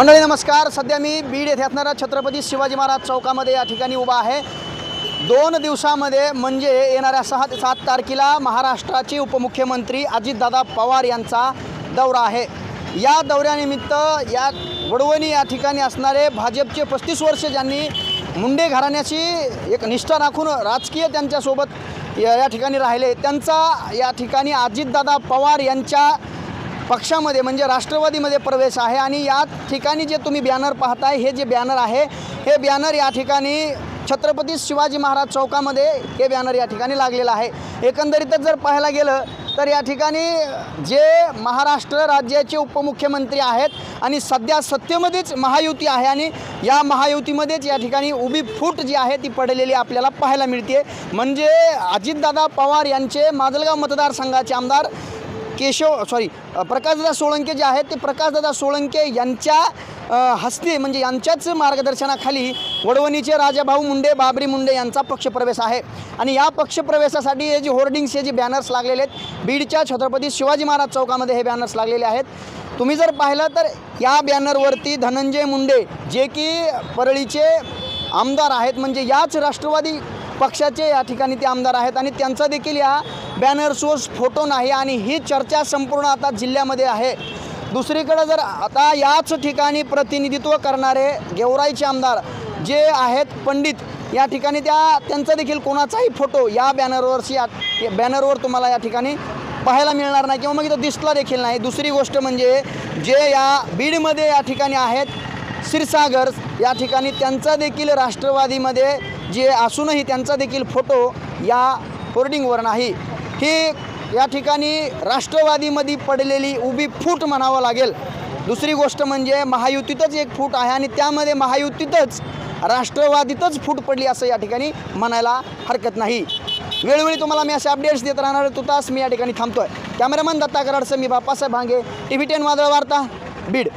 मंडळी नमस्कार. सध्या मी बीड येथे असणाऱ्या छत्रपती शिवाजी महाराज चौकामध्ये या ठिकाणी उभा आहे. दोन दिवसामध्ये म्हणजे येणाऱ्या सहा सात तारखेला महाराष्ट्राचे उपमुख्यमंत्री अजितदादा पवार यांचा दौरा आहे. या दौऱ्यानिमित्त या वडवणी या ठिकाणी असणारे भाजपचे पस्तीस वर्ष ज्यांनी मुंडे घराण्याची एक निष्ठा राखून राजकीय त्यांच्यासोबत या ठिकाणी राहिले. त्यांचा या ठिकाणी अजितदादा पवार यांच्या पक्षामध्ये म्हणजे राष्ट्रवादीमध्ये प्रवेश आहे आणि या ठिकाणी जे तुम्ही बॅनर पाहताय हे जे बॅनर आहे हे बॅनर या ठिकाणी छत्रपती शिवाजी महाराज चौकामध्ये हे बॅनर या ठिकाणी लागलेलं आहे. एकंदरीतच जर पाहायला गेलं तर या ठिकाणी जे महाराष्ट्र राज्याचे उपमुख्यमंत्री आहेत आणि सध्या सत्तेमध्येच महायुती आहे आणि या महायुतीमध्येच या ठिकाणी उभी फूट जी आहे ती पडलेली आपल्याला पाहायला मिळते म्हणजे अजितदादा पवार यांचे माजलगाव मतदारसंघाचे आमदार केशव सॉरी प्रकाशदादा सोळंके जे आहेत ते प्रकाशदादा सोळंके यांच्या हस्ते म्हणजे यांच्याच मार्गदर्शनाखाली वडवणीचे राजाभाऊ मुंडे बाबरी मुंडे यांचा पक्षप्रवेश आहे. आणि या पक्षप्रवेशासाठी हे जे होर्डिंग्स हे जे बॅनर्स लागलेले आहेत बीडच्या छत्रपती शिवाजी महाराज चौकामध्ये हे बॅनर्स लागलेले आहेत. तुम्ही जर पाहिलं तर या बॅनरवरती धनंजय मुंडे जे की परळीचे आमदार आहेत म्हणजे याच राष्ट्रवादी पक्षाचे या ठिकाणी ते आमदार आहेत. आणि त्यांचा देखील या बॅनर्सवर फोटो नाही आणि ही चर्चा संपूर्ण आता जिल्ह्यामध्ये आहे. दुसरीकडे जर आता याच ठिकाणी प्रतिनिधित्व करणारे गेवराईचे आमदार जे आहेत पंडित या ठिकाणी त्या त्यांचा देखील कोणाचाही फोटो या बॅनरवरशी या बॅनरवर तुम्हाला या ठिकाणी पाहायला मिळणार नाही किंवा मग इथं दिसला देखील नाही. दुसरी गोष्ट म्हणजे जे या बीडमध्ये या ठिकाणी आहेत क्षीरसागर या ठिकाणी त्यांचा देखील राष्ट्रवादीमध्ये जे असूनही त्यांचा देखील फोटो या होर्डिंगवर नाही. ही या ठिकाणी राष्ट्रवादीमध्ये पडलेली उभी फूट म्हणावं लागेल. दुसरी गोष्ट म्हणजे महायुतीतच एक फूट आहे आणि त्यामध्ये महायुतीतच राष्ट्रवादीतच फूट पडली असं या ठिकाणी म्हणायला हरकत नाही. वेळोवेळी तुम्हाला मी असे अपडेट्स देत राहणार तुतास मी या ठिकाणी थांबतोय. कॅमेरामन दत्ता कराडचं मी Bapasaheb Bhange T V ten Vadal Varta Beed.